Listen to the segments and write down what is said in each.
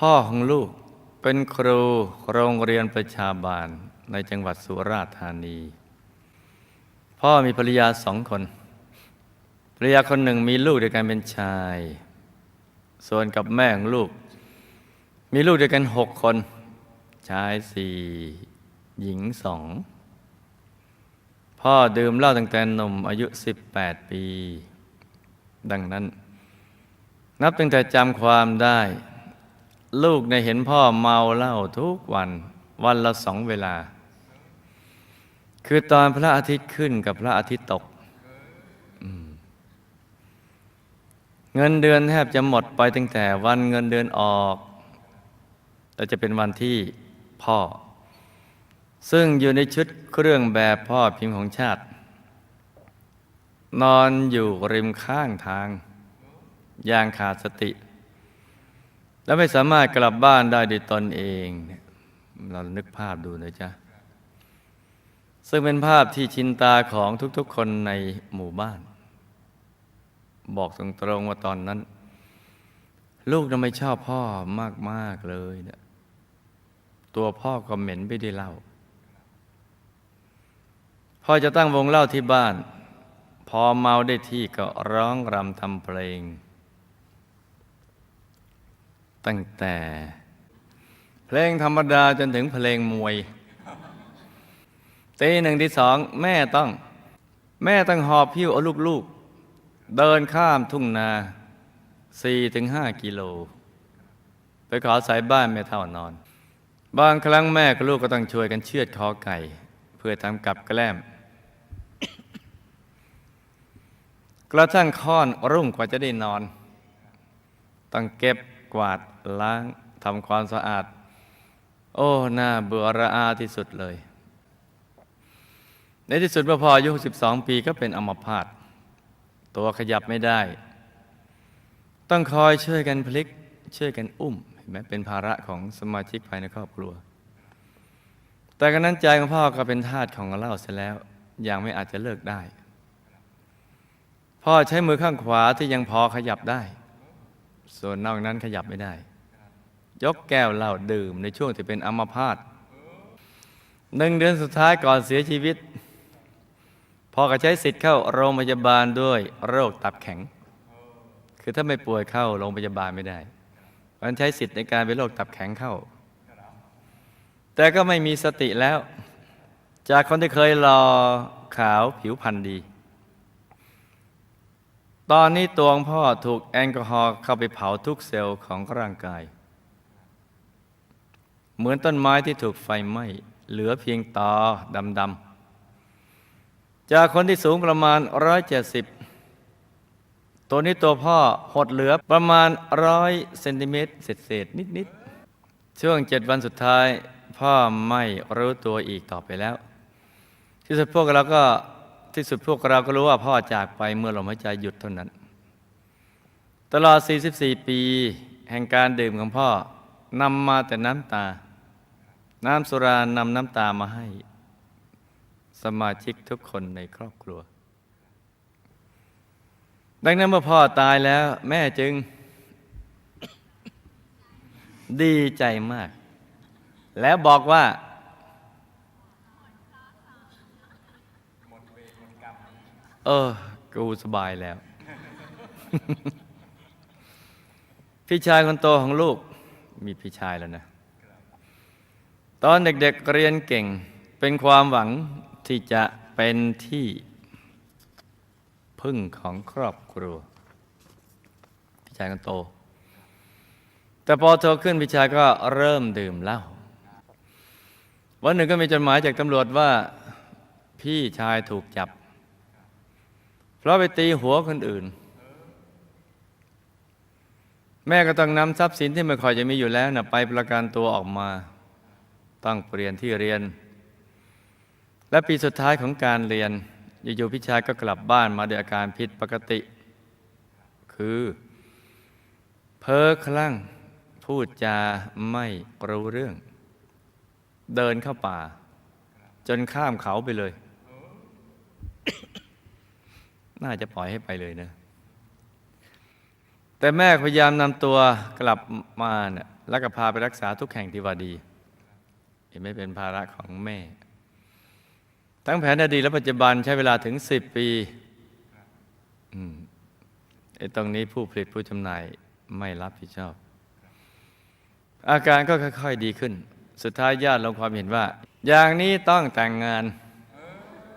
พ่อของลูกเป็นครูโรงเรียนประชาบาลในจังหวัดสุราษฎร์ธานี พ่อมีภรรยาสองคน ภรรยาคนหนึ่งมีลูกด้วยกันเป็นชาย ส่วนกับแม่ของลูก มีลูกด้วยกันหกคน ชายสี่หญิงสอง พ่อดื่มเหล้าตั้งแต่หนุ่มอายุ 18 ปี ดังนั้น นับตั้งแต่จำความได้ ลูกในเห็นพ่อเมาเหล้าทุกวัน วันละสองเวลา คือตอนพระอาทิตย์ขึ้นกับพระอาทิตย์ตก เงินเดือนแทบจะหมดไปตั้งแต่วันเงินเดือนออกแต่จะเป็นวันที่พ่อ ซึ่งอยู่ในชุดเครื่องแบบพ่อพิมพ์ของชาติ นอนอยู่ริมข้างทาง อย่างขาดสติ และไม่สามารถกลับบ้านได้ด้วยตนเองเรานึกภาพดูนะจ๊ะ ซึ่งเป็นภาพที่ชินตาของทุกๆคนในหมู่บ้าน บอกตรงๆว่าตอนนั้น ลูกน่ะไม่ชอบพ่อมากๆเลยเนี่ยตัวพ่อก็เหม็นไปได้วยเหล้าพ่อจะตั้งวงเล่าที่บ้าน พอเมาได้ที่ก็ร้องรำทำเพลง ตั้งแต่ เพลงธรรมดาจนถึงเพลงมวยตีหนึ่งที่สองแม่ต้อง แม่ต้องหอบพิ้วเอาลูกๆ เดินข้ามทุ่งนาสี่ถึงห้ากิโล ไปขอสายบ้านแม่เท่านอน บางครั้งแม่กับลูกก็ต้องช่วยกันเชือดคอไก่ เพื่อทำกับแกล้ม กระทั่งค่อนรุ่งกว่าจะได้นอน ต้องเก็บกวาด ล้างทำความสะอาด โอ้น่าเบื่อระอาที่สุดเลย ในที่สุดเมื่อพออายุ12ปีก็เป็นอัมพาตตัวขยับไม่ได้ ต้องคอยช่วยกันพลิกช่วยกันอุ้มเห็นไหมเป็นภาระของสมาชิกภายในครอบครัว แต่กันนั้นใจของพ่อก็เป็นทาสของเหล้าเสียแล้วยังไม่อาจจะเลิกได้ พ่อใช้มือข้างขวาที่ยังพอขยับได้ ส่วนนอกนั้นขยับไม่ได้ ยกแก้วเหล้าดื่มในช่วงที่เป็นอัมพาตหนึ่งเดือนสุดท้ายก่อนเสียชีวิตพ่อก็ใช้สิทธิ์เข้าโรงพยาบาลด้วยโรคตับแข็ง คือถ้าไม่ป่วยเข้าโรงพยาบาลไม่ได้มันใช้สิทธิ์ในการเป็นโรคตับแข็งเข้า แต่ก็ไม่มีสติแล้ว จากคนที่เคยรอขาวผิวพรรณดี ตอนนี้ตัวงพ่อถูกแอลกอฮอล์เข้าไปเผาทุกเซลล์ของร่างกาย เหมือนต้นไม้ที่ถูกไฟไหม้เหลือเพียงตอดำๆจากคนที่สูงประมาณ 170 ตัวนี้ตัวพ่อหดเหลือประมาณร้อยเซนติเมตรเศษๆนิดๆช่วงเจ็ดวันสุดท้าย พ่อไม่รู้ตัวอีกต่อไปแล้ว ที่สุดพวกเราก็ที่สุดพวกเราก็รู้ว่าพ่อจากไปเมื่อลมหายใจหยุดเท่านั้น ตลอด 44 ปี แห่งการดื่มของพ่อนำมาแต่น้ำตา น้ำสุรานำน้ำตามาให้ สมาชิกทุกคนในครอบครัว ดังนั้นเมื่อพ่อตายแล้ว แม่จึง ดีใจมาก แล้วบอกว่าเออ กูสบายแล้ว พี่ชายคนโตของลูก มีพี่ชายแล้วนะ ตอนเด็กๆเรียนเก่งเป็นความหวังที่จะเป็นที่พึ่งของครอบครัวพี่ชายคนโต แต่พอโตขึ้นพี่ชายก็เริ่มดื่มเหล้าวันหนึ่งก็มีจดหมายจากตำรวจว่าพี่ชายถูกจับ เพราะไปตีหัวคนอื่น แม่ก็ต้องนำทรัพย์สินที่ไม่ค่อยจะมีอยู่แล้วนะไปประกันตัวออกมา ต้องเปลี่ยนที่เรียน และปีสุดท้ายของการเรียนอยู่ๆพี่ชายก็กลับบ้านมาด้วยอาการผิดปกติ คือเพ้อคลั่งพูดจาไม่รู้เรื่อง เดินเข้าป่า จนข้ามเขาไปเลย น่าจะปล่อยให้ไปเลยนะ แต่แม่พยายามนำตัวกลับมาเนี่ยแล้วก็พาไปรักษาทุกแห่งที่ว่าดี ไม่เป็นภาระของแม่ ทั้งแผนอดีตและปัจจุบันใช้เวลาถึงสิบปีไอ้ตรงนี้ผู้ผลิตผู้จำหน่ายไม่รับผิดชอบ อาการก็ค่อยๆดีขึ้น สุดท้ายญาติลงความเห็นว่า อย่างนี้ต้องแต่งงาน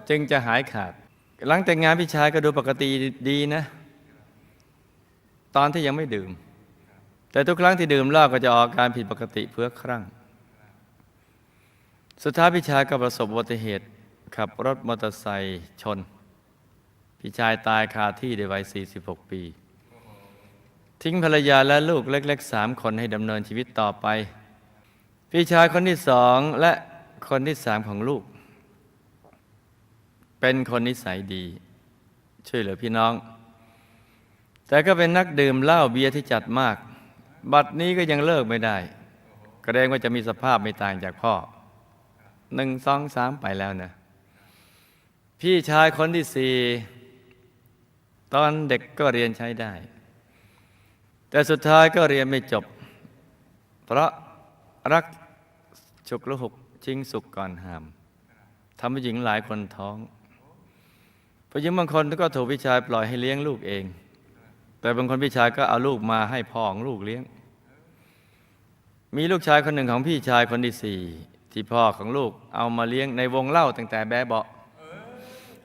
จึงจะหายขาด หลังแต่งงานพี่ชายก็ดูปกติดีนะ ตอนที่ยังไม่ดื่ม แต่ทุกครั้งที่ดื่มเหล้าก็จะออกอาการผิดปกติเพื่อครั้ง สุดท้ายพี่ชายก็ประสบอุบัติเหตุ ขับรถมอเตอร์ไซค์ชน พี่ชายตายคาที่ในวัย 46 ปี ทิ้งภรรยาและลูกเล็กๆสามคนให้ดำเนินชีวิตต่อไป พี่ชายคนที่สองและคนที่สามของลูก เป็นคนนิสัยดี ช่วยเหลือพี่น้อง แต่ก็เป็นนักดื่มเหล้าเบียร์ที่จัดมาก บัดนี้ก็ยังเลิกไม่ได้กระเดงว่าจะมีสภาพไม่ต่างจากพ่อ หนึ่งสองสามไปแล้วนะพี่ชายคนที่สี่ตอนเด็กก็เรียนใช้ได้ แต่สุดท้ายก็เรียนไม่จบ เพราะรักฉุกละหุกชิงสุกก่อนหามทำให้หญิงหลายคนท้องผู้หญิงบางคนก็ถูกพี่ชายปล่อยให้เลี้ยงลูกเอง แต่บางคนพี่ชายก็เอาลูกมาให้พ่อของลูกเลี้ยง มีลูกชายคนหนึ่งของพี่ชายคนที่สี่ ที่พ่อของลูกเอามาเลี้ยงในวงเล่าตั้งแต่แบเบาะ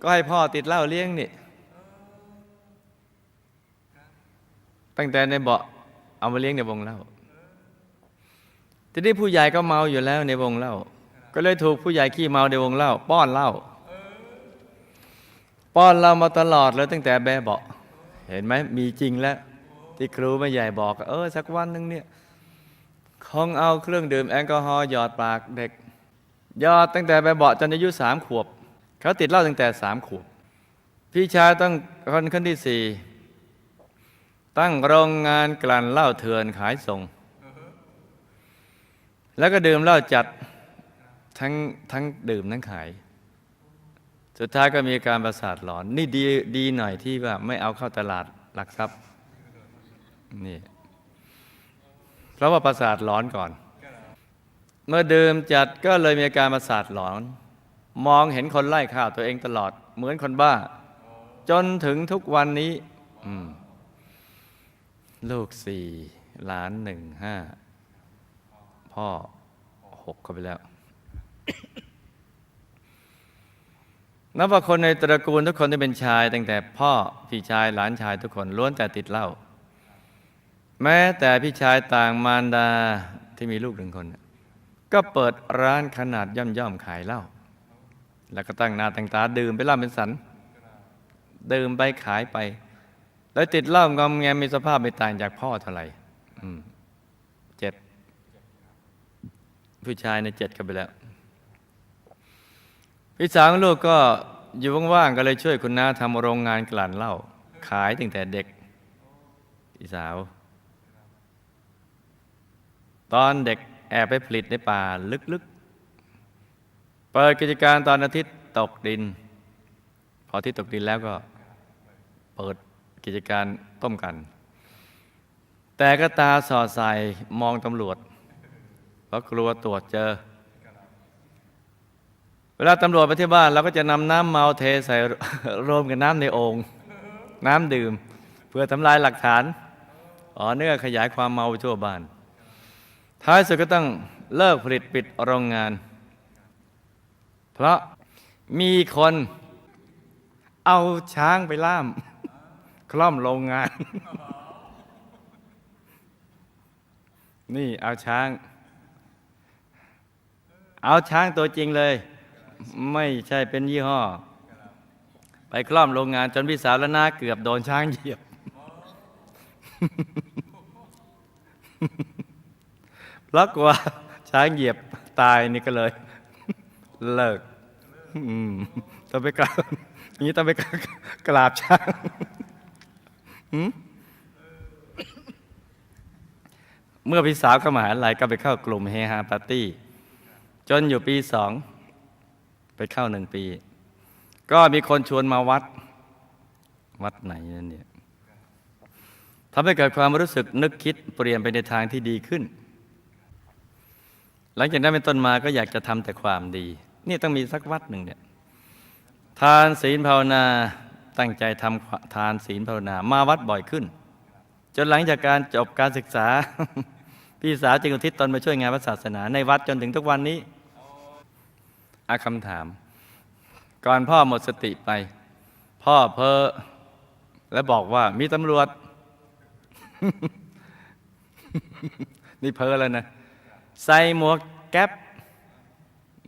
ก็ให้พ่อติดเหล้าเลี้ยงนี่ ตั้งแต่ในเบาะเอามาเลี้ยงในวงเล่าทีนี้ผู้ใหญ่ก็เมาอยู่แล้วในวงเล่า ก็เลยถูกผู้ใหญ่ขี้เมาในวงเล่า ป้อนเหล้าป้อนเรามาตลอดเลยตั้งแต่แบเบาะเห็นไหมมีจริงแล้ว ที่ครูแม่ใหญ่บอก เออสักวันหนึ่งเนี่ยคงเอาเครื่องดื่มแอลกอฮอล์หยอดปากเด็ก ยอดตั้งแต่แบบเบาจนอายุสามขวบ เขาติดเหล้าตั้งแต่สามขวบ พี่ชายต้องคนขั้นที่สี่ตั้งโรงงานกลั่นเหล้าเถื่อนขายส่ง แล้วก็ดื่มเหล้าจัดทั้งทั้งดื่มทั้งขาย สุดท้ายก็มีการประสาทหลอน นี่ดีดีหน่อยที่ว่าไม่เอาเข้าตลาดหลักทรัพย์นี่เพราะว่าประสาทหลอนก่อน เมื่อดื่มจัดก็เลยมีอาการประสาทหลอน มองเห็นคนไล่ข่าวตัวเองตลอด เหมือนคนบ้า จนถึงทุกวันนี้ลูกสี่หลานหนึ่งห้าพ่อหกเข้าไปแล้วนับว่าคนในตระกูลทุกคนที่เป็นชาย ตั้งแต่พ่อพี่ชายหลานชายทุกคนล้วนแต่ติดเหล้าแม้แต่พี่ชายต่างมารดาที่มีลูกหนึ่งคน ก็เปิดร้านขนาดย่อมย่อมๆขายเหล้าแล้วก็ตั้งหน้าตั้งตาดื่มไปเหล่าเป็นสัน ดื่มไปขายไป แล้วติดเหล้างอมแงมีสภาพไม่ต่างจากพ่อเท่าไหร่เจ็ดผู้ชายในเจ็ดกันไปแล้ว พี่สาวลูกก็อยู่ว่างๆก็เลยช่วยคุณน้าทำโรงงานกลั่นเหล้าขายตั้งแต่เด็กพี่สาว ตอนเด็ก แอบไปผลิตในป่าลึกๆ เปิดกิจการตอนอาทิตย์ตกดิน พอที่ตกดินแล้วก็เปิดกิจการต้มกัน แต่ก็ตาสอดใส่มองตำรวจ เพราะกลัวตรวจเจอ เวลาตำรวจไปที่บ้านเราก็จะนำน้ำเมาเทใส่รวมกับน้ำในโองค์น้ำดื่ม เพื่อทำลายหลักฐานอ๋อเนื่อขยายความเมาทั่วบ้าน ท้ายสุดก็ต้องเลิกผลิตปิดโรงงาน เพราะมีคนเอาช้างไปล่าม คล่อมโรงงาน นี่เอาช้าง เอาช้างตัวจริงเลย ไม่ใช่เป็นยี่ห้อ ไปคล่อมโรงงานจนพี่สาวและน้าเกือบโดนช้างเหยียบ พราะกลัวช้างเหยียบตายนี่ก็เลย เลิกต้องไปกราบอย่างนี้ต้องไปกราบช้างเมื่อพี่สาวเข้ามหาลัยก็ไปเข้ากลุ่มเฮฮาปาร์ตี้ จนอยู่ปีสอง ไปเข้าหนึ่งปี ก็มีคนชวนมาวัด วัดไหนนั่นเนี่ยทำให้เกิดความรู้สึกนึกคิดเปลี่ยนไปในทางที่ดีขึ้น หลังจากนั้นเป็นต้นมาก็อยากจะทำแต่ความดี นี่ต้องมีสักวัดหนึ่งเนี่ยทานศีลภาวนาตั้งใจทำทานศีลภาวนา มาวัดบ่อยขึ้น จนหลังจากการจบการศึกษา พี่สาวจึงอุทิศตนมาช่วยงานพระศาสนา ในวัดจนถึงทุกวันนี้อาคำถาม ก่อนพ่อหมดสติไป พ่อเพ้อและบอกว่ามีตำรวจ นี่เพ้อแล้วนะ ใส่หมวกแก๊ป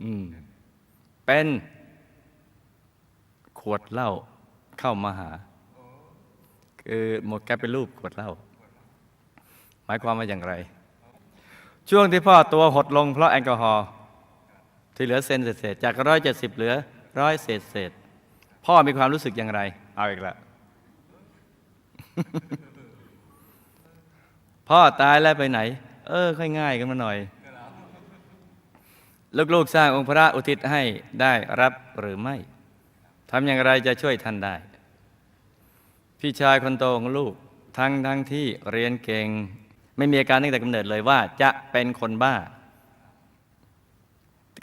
อืมเป็นขวดเหล้าเข้ามาหา คือหมวกแก๊ปเป็นรูปขวดเหล้าหมายความว่าอย่างไร ช่วงที่พ่อตัวหดลงเพราะแอลกอฮอล์ที่เหลือเซนเศษๆจากร้อยเจ็ดสิบเหลือร้อยเศษเศษๆพ่อมีความรู้สึกอย่างไร เอาอีกแล้วพ่อตายแล้วไปไหน เออ ค่อยง่ายกันมาหน่อย ลูกๆสร้างองค์พระอุทิศให้ได้รับหรือไม่ทำอย่างไรจะช่วยท่านได้ พี่ชายคนโตของลูกทั้งทั้งที่เรียนเก่ง ไม่มีอาการตั้งแต่กำเนิดเลยว่าจะเป็นคนบ้า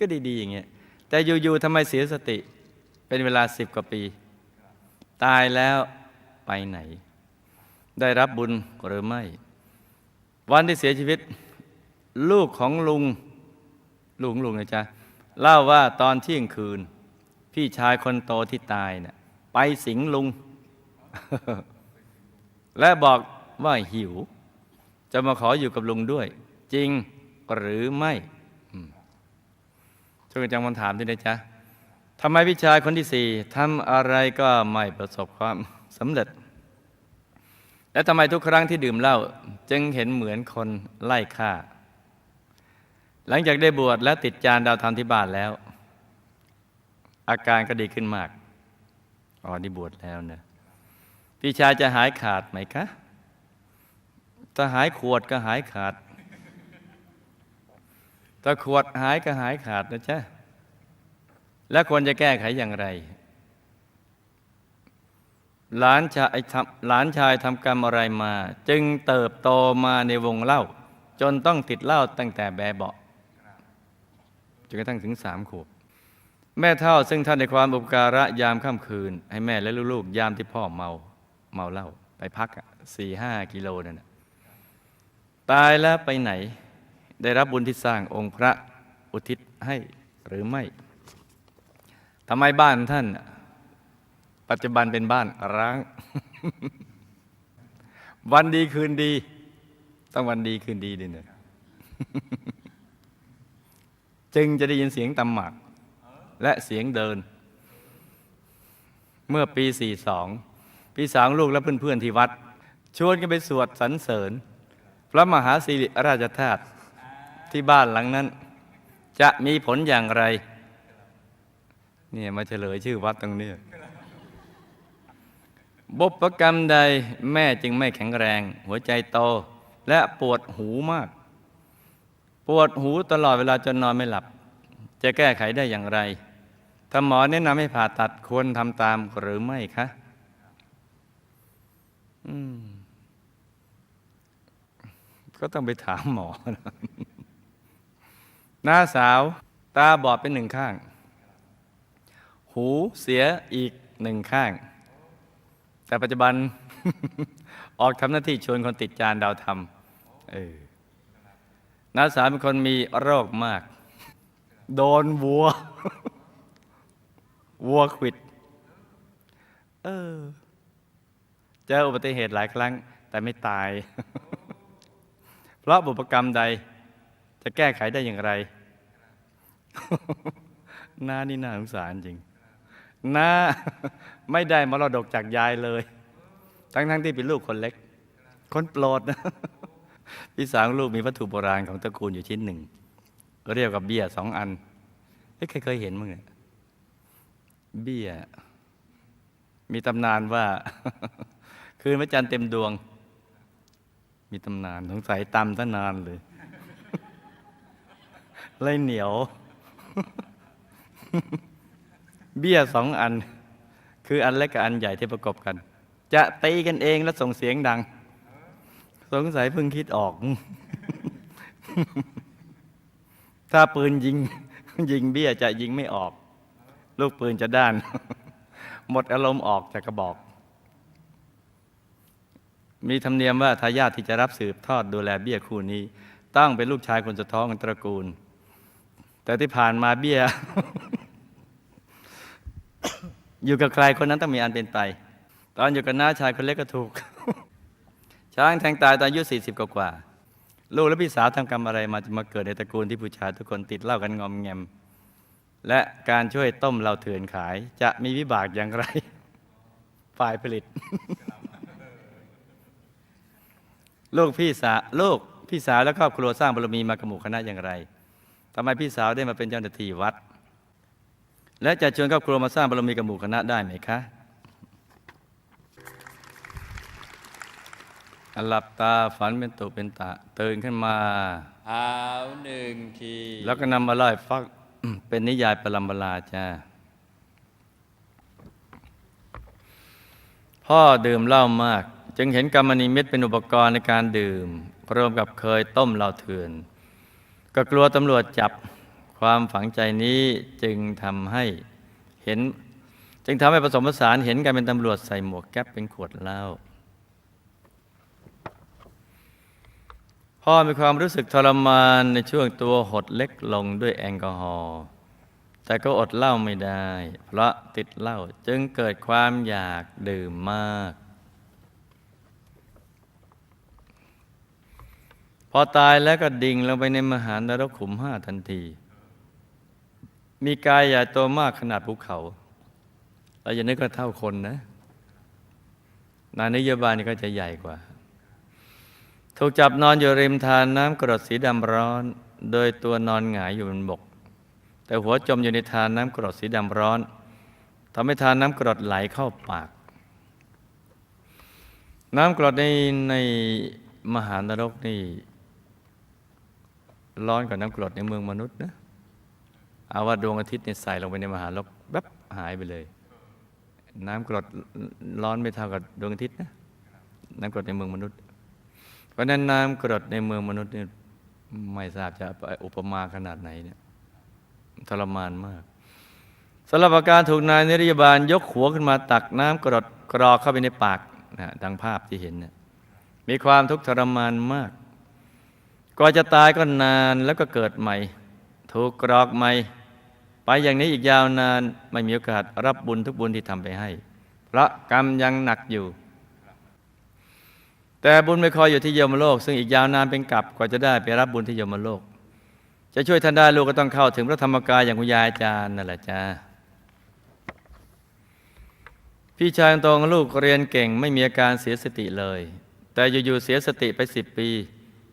ก็ดีๆอย่างเงี้ยแต่อยู่ๆทำไมเสียสติเป็นเวลาสิบกว่าปี ตายแล้วไปไหน ได้รับบุญหรือไม่ วันที่เสียชีวิต ลูกของลุง ลุงลุงนะจ๊ะเล่าว่าตอนเที่ยงคืน พี่ชายคนโตที่ตายเนะ่ะไปสิงลุง และบอกว่าหิว จะมาขออยู่กับลุงด้วย จริงหรือไม่ช่วยกันจำคำถามที่นะจ๊ะทำไมพี่ชายคนที่สี่ทำอะไรก็ไม่ประสบความสำเร็จ และทำไมทุกครั้งที่ดื่มเหล้าจึงเห็นเหมือนคนไล่ฆ่า หลังจากได้บวชและติดจานดาวธรรมที่บ้านแล้ว อาการก็ดีขึ้นมากอ๋อนี่บวชแล้วเนะพี่ชายจะหายขาดไหมคะถ้าหายขวดก็หายขาดถ้าขวดหายก็หายขาดนะจ๊ะแล้วควรจะแก้ไขอย่างไร หลานชายทำหลานชายทำกรรมอะไรมา จึงเติบโตมาในวงเล่า จนต้องติดเล้าตั้งแต่แบบเบาะ นกระทั่งถึงสามขวบ แม่เท่าซึ่งท่านในความอุปการะยามค่ำคืน ให้แม่และลูกๆ ยามที่พ่อเมาเมาเหล้าไปพักสี่ห้ากิโลนั่นนะตายแล้วไปไหน ได้รับบุญที่สร้างองค์พระอุทิศให้หรือไม่ทำไมบ้านท่าน ปัจจุบันเป็นบ้านร้าง วันดีคืนดี ต้องวันดีคืนดีดิเนี่ย จึงจะได้ยินเสียงตำหมัก และเสียงเดิน เมื่อปี 42ปีสามลูกและเพื่อนๆที่วัด ชวนกันไปสวดสรรเสริญ พระมหาสิริราชธาตุที่บ้านหลังนั้น จะมีผลอย่างไร เนี่ยมาเฉลยชื่อวัดตรงนี้บุพกรรมใดแม่จึงไม่แข็งแรง หัวใจโตและปวดหูมาก ปวดหูตลอดเวลาจนนอนไม่หลับ จะแก้ไขได้อย่างไรถ้าหมอแนะนำให้ผ่าตัดควรทำตามหรือไม่คะก็ต้องไปถามหมอนะน้าสาวตาบอดเป็นหนึ่งข้าง หูเสียอีกหนึ่งข้าง แต่ปัจจุบันออกทำหน้าที่ชวนคนติดจานดาวธรรมเออ น้าสาวเป็นคนมีโรคมาก โดนวัว วัวขิด เออ เจออุบัติเหตุหลายครั้ง แต่ไม่ตาย เพราะบุพกรรมใด จะแก้ไขได้อย่างไรหน้านี่น่าสงสารจริงหน้าไม่ได้มรดกจากยายเลย ทั้งทั้งๆที่เป็นลูกคนเล็ก คนโปรดนะ พี่สาวลูกมีวัตถุโบราณของตระกูลอยู่ชิ้นหนึ่งเรียกกับเบี้ยสองอันเอ้ยใครเคยเห็นมั้งเนี่ยเบี้ย มีตำนานว่า คืนพระจันทร์เต็มดวง มีตำนานสงสัยตำตั้งนานเลยเลยเหนียว เบี้ยสองอัน คืออันเล็กกับอันใหญ่ที่ประกบกัน จะตีกันเองแล้วส่งเสียงดัง สงสัยเพิ่งคิดออก ถ้าปืนยิง ยิงเบี้ยจะยิงไม่ออก ลูกปืนจะด้าน หมดอารมณ์ออกจากกระบอก มีธรรมเนียมว่าทายาทที่จะรับสืบทอดดูแลเบี้ยคู่นี้ ต้องเป็นลูกชายคนสุดท้องของตระกูล แต่ที่ผ่านมาเบี้ย อยู่กับใครคนนั้นต้องมีอันเป็นไป ตอนอยู่กับน้าชายคนเล็กก็ถูก ช้างแทงตายตอนอายุสี่สิบกว่า ลูกและพี่สาวทำกรรมอะไรมาจะมาเกิดในตระกูลที่ผู้ชายทุกคนติดเหล้ากันงอมแงม และการช่วยต้มเหล้าเถื่อนขาย จะมีวิบากอย่างไร ฝ่ายผลิต ลูกพี่สาวลูกพี่สาวและครอบครัวสร้างบารมีมากระหมู่คณะอย่างไรทำไมพี่สาวได้มาเป็นเจ้าหน้าที่วัด และจะชวนครอบครัวมาสร้างบารมีกับหมู่คณะได้ไหมคะ หลับตาฝันเป็นตุเป็นตะตื่นขึ้นมาเอาหนึ่งที แล้วก็นำมาเล่าให้ฟังเป็นนิยายปรำบลาจ้าพ่อดื่มเหล้ามาก จึงเห็นกรรมนิมิตเป็นอุปกรณ์ในการดื่มรวมกับเคยต้มเหล้าเถื่อน ก็กลัวตำรวจจับความฝังใจนี้จึงทำให้เห็น จึงทำให้ผสมผสานเห็นกันเป็นตำรวจใส่หมวกแก๊ปเป็นขวดเหล้า พ่อมีความรู้สึกทรมานในช่วงตัวหดเล็กลงด้วยแอลกอฮอล์แต่ก็อดเหล้าไม่ได้ เพราะติดเหล้าจึงเกิดความอยากดื่มมาก พอตายแล้วก็ดิ่งลงไปในมหานรกขุมห้าทันที มีกายใหญ่โตมากขนาดภูเขาเราอย่านึกว่าเท่าคนนะ นายนโยบายนี่ก็จะใหญ่กว่า ถูกจับนอนอยู่ริมทานน้ำกรดสีดำร้อน โดยตัวนอนหงายอยู่บนบก แต่หัวจมอยู่ในทานน้ำกรดสีดำร้อนทำให้ทานน้ำกรดไหลเข้าปาก น้ำกรดในในมหานรกนี่ ร้อนกว่าน้ำกรดในเมืองมนุษย์นะเอาว่าดวงอาทิตย์เนี่ยใส่ลงไปในมหานรกแป๊บหายไปเลย น้ำกรดร้อนไม่เท่ากับดวงอาทิตย์นะน้ำกรดในเมืองมนุษย์ เพราะนั้นน้ำกรดในเมืองมนุษย์เนี่ยไม่ทราบจะอุปมาขนาดไหนเนี่ยทรมานมากสำหรับอาการถูกนายนิรยาบาลยกหัวขึ้นมาตักน้ำกรดกรอกเข้าไปในปากนะดังภาพที่เห็นเนี่ยมีความทุกข์ทรมานมากก่อนจะตายก็นานแล้วก็เกิดใหม่ ถูกกรอกใหม่ ไปอย่างนี้อีกยาวนานไม่มีโอกาสรับบุญทุกบุญที่ทำไปให้ เพราะกรรมยังหนักอยู่ แต่บุญไม่คอยอยู่ที่ยมโลก ซึ่งอีกยาวนานเป็นกับกว่าจะได้ไปรับบุญที่ยมโลก จะช่วยท่านได้ลูกก็ต้องเข้าถึงพระธรรมกายอย่างคุณยายอาจารย์นั่นแหละจ้าพี่ชายตของลูกเรียนเก่งไม่มีอาการเสียสติเลย แต่อยู่ๆเสียสติไปสิบปี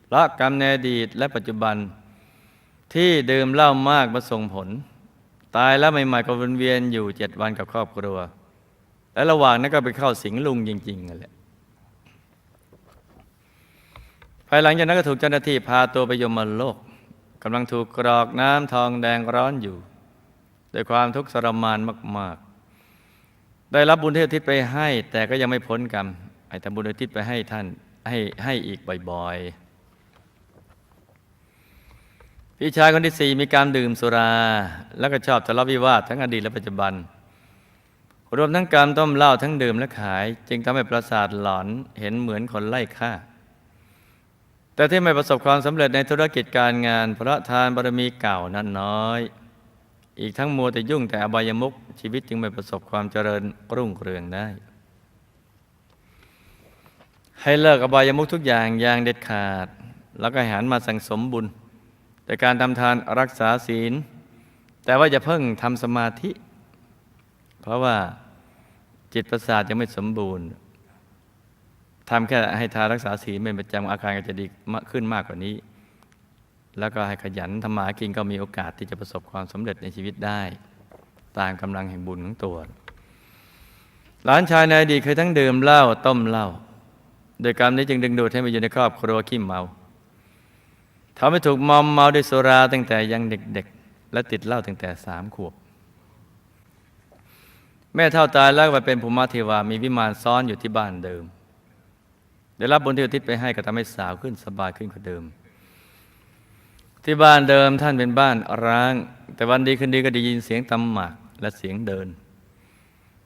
เพราะกรรมในอดีตและปัจจุบันที่ดื่มเหล้ามากมาส่งผล ตายแล้วใหม่ๆก็วนเวียนอยู่เจ็ดวันกับครอบครัว และระหว่างนั้นก็ไปเข้าสิงลุงจริงๆนั่นแหละ ภายหลังจากนั้นก็ถูกเจ้าหน้าที่พาตัวไปยมโลกกำลังถูกกรอกน้ำทองแดงร้อนอยู่ด้วยความทุกข์ทรมานมาก ๆ ได้รับบุญที่อุทิศไปให้ แต่ก็ยังไม่พ้นกรรมไอ้ทำบุญอุทิศไปให้ท่านให้ให้อีกบ่อยๆ พี่ชายคนที่สี่มีการดื่มสุรา แล้วก็ชอบทะเลาะวิวาททั้งอดีตและปัจจุบัน รวมทั้งการต้มเหล้าทั้งดื่มและขาย จึงทำให้ประสาทหลอนเห็นเหมือนคนไล่ฆ่า แต่ที่ไม่ประสบความสำเร็จในธุรกิจการงาน เพราะทานบารมีเก่านั้นน้อย อีกทั้งมัวแต่ยุ่งแต่อบายมุขชีวิตจึงไม่ประสบความเจริญรุ่งเรืองได้ ให้เลิกอบายมุขทุกอย่างอย่างเด็ดขาด แล้วก็หันมาสั่งสมบุญ แต่การทำทานรักษาศีล แต่ว่าจะเพิ่งทำสมาธิ เพราะว่าจิตประสาทยังไม่สมบูรณ์ ทำแค่ให้ทารักษาศีลเป็นประจำอาการก็จะดีขึ้นมากกว่านี้ แล้วก็ให้ขยันทำมาหากินก็มีโอกาสที่จะประสบความสำเร็จในชีวิตได้ ตามกำลังแห่งบุญของตัวหลานชายในอดีตเคยทั้งดื่มเหล้าต้มเหล้าโดยกรรมนี้จึงดึงดูดให้มาอยู่ในครอบครัวขี้เมาทำให้ถูกมอมเมาด้วยสุราตั้งแต่ยังเด็กๆ และติดเหล้าตั้งแต่สามขวบ แม่เท่าตายแล้วไปเป็นภูมิเทวามีวิมานซ้อนอยู่ที่บ้านเดิม ได้รับบุญที่อุทิศไปให้ก็ทำให้สาวขึ้นสบายขึ้นกว่าเดิม ที่บ้านเดิมท่านเป็นบ้านร้าง แต่วันดีคืนดีก็ได้ยินเสียงตำหมากและเสียงเดิน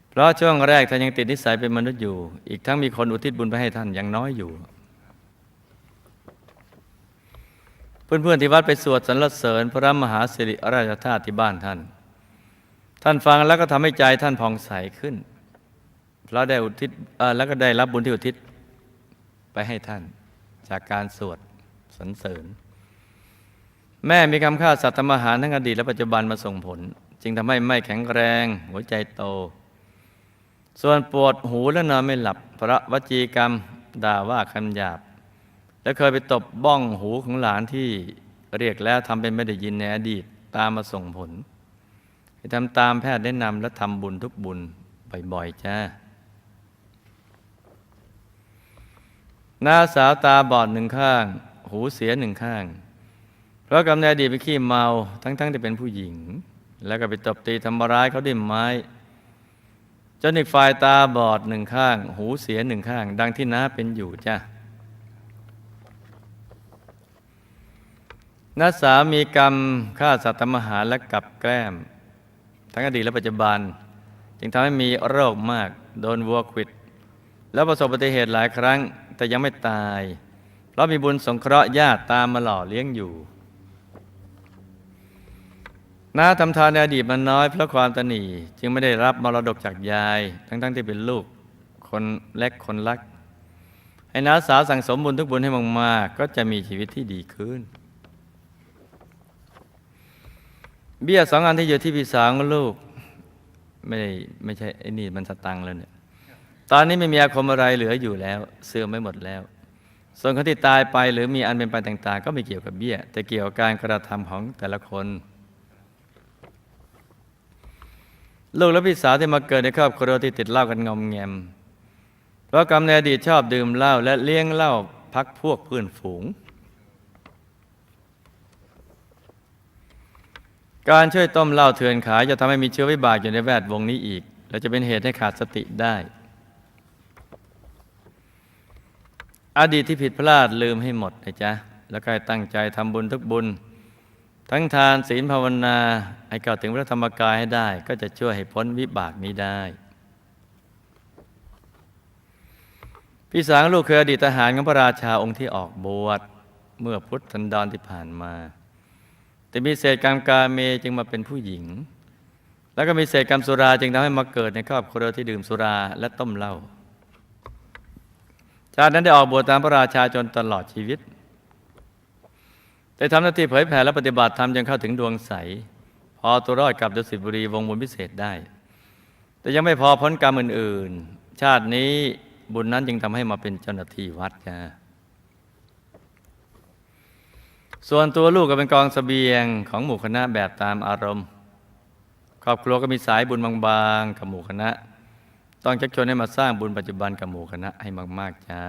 เพราะช่วงแรกท่านยังติดนิสัยเป็นมนุษย์อยู่ อีกทั้งมีคนอุทิศบุญไปให้ท่านยังน้อยอยู่ เพื่อนๆที่วัดไปสวดสรรเสริญ พระมหาสิริราชธาตุที่บ้านท่าน ท่านฟังแล้วก็ทำให้ใจท่านผ่องใสขึ้นเพราะได้อุทิศแล้วก็ได้รับบุญที่อุทิศ ไปให้ท่าน จากการสวดสรรเสริญ แม่มีคำฆ่าสัตว์ทำอาหารทั้งอดีตและปัจจุบันมาส่งผล จึงทำให้ไม่แข็งแรง หัวใจโต ส่วนปวดหูและนอนไม่หลับ พระวจีกรรมด่าว่าคำหยาบ และเคยไปตบบ้องหูของหลานที่เรียกแล้วทำเป็นไม่ได้ยินในอดีตตามมาส่งผลให้ทำตามแพทย์แนะนำและทำบุญทุกบุญบ่อยๆจ้า น้าสาวตาบอดหนึ่งข้าง หูเสียหนึ่งข้าง เพราะกำเนิดดีไปขี้เมาทั้งๆที่เป็นผู้หญิง แล้วก็ไปตบตีทำร้ายเขาด้วยไม้จนอีกฝ่ายตาบอดหนึ่งข้าง หูเสียหนึ่งข้าง ดังที่น้าเป็นอยู่จ้ะน้าสามีกรรมฆ่าสัตว์ทำอาหารและกับแกล้ม ทั้งอดีตและปัจจุบัน จึงทำให้มีโรคมาก โดนวัวขวิด แล้วประสบอุบัติเหตุหลายครั้ง แต่ยังไม่ตาย เพราะมีบุญสงเคราะห์ญาติตามมาหล่อเลี้ยงอยู่น้าทำทานในอดีตมันน้อยเพราะความตนีจึงไม่ได้รับมรดกจากยาย ทั้งๆที่เป็นลูก คนเล็กคนรักให้น้าสาวสั่งสมบุญทุกบุญให้มากๆก็จะมีชีวิตที่ดีขึ้น เบี้ยสองอันที่อยู่ที่พี่สาวลูก ไม่ได้ไม่ใช่ไอ้นี่มันสตังค์แล้วเนี่ย ตอนนี้ไม่มีอาคมอะไรเหลืออยู่แล้ว เสื่อมไม่หมดแล้ว ส่วนคนที่ตายไปหรือมีอันเป็นไปต่าง ๆ ก็ไม่เกี่ยวกับเบี้ย แต่เกี่ยวกับการกระทำของแต่ละคน ลูกและพี่สาวที่มาเกิดในครอบครัวที่ติดเหล้ากันงอมแงม เพราะกรรมในอดีตชอบดื่มเหล้าและเลี้ยงเหล้าพักพวกเพื่อนฝูงการช่วยต้มเหล้าเถื่อนขายจะทำให้มีเชื้อวิบากอยู่ในแวดวงนี้อีก และจะเป็นเหตุให้ขาดสติได้ อดีตที่ผิดพลาดลืมให้หมดนะจ๊ะ แล้วก็ตั้งใจทำบุญทุกบุญ ทั้งทานศีลภาวนาให้เข้าถึงพระธรรมกายให้ได้ ก็จะช่วยให้พ้นวิบากนี้ได้ พี่สางลูกเคยอดีตทหารของพระราชาองค์ที่ออกบวชเมื่อพุทธันดรที่ผ่านมา แต่มีเศษกรรมกาเมจึงมาเป็นผู้หญิง แล้วก็มีเศษกรรมสุราจึงทำให้มาเกิดในครอบครัวที่ดื่มสุราและต้มเหล้า จากนั้นได้ออกบวชตามพระราชาจนตลอดชีวิต ได้ทำหน้าที่เผยแผ่และปฏิบัติธรรมจนเข้าถึงดวงใส พอตัวรอดกลับดุสิตบุรีวงบุญพิเศษได้ แต่ยังไม่พอพ้นกรรมอื่น ๆ ชาตินี้บุญนั้นจึงทำให้มาเป็นเจ้าหน้าที่วัดจ้าส่วนตัวลูกก็เป็นกองสเสบียงของหมู่คณะแบบตามอารมณ์ ครอบครัวก็มีสายบุญบางๆ กับหมู่คณะ ต้องชักชวนให้มาสร้างบุญปัจจุบันกับหมู่คณะให้มาก ๆ จ้า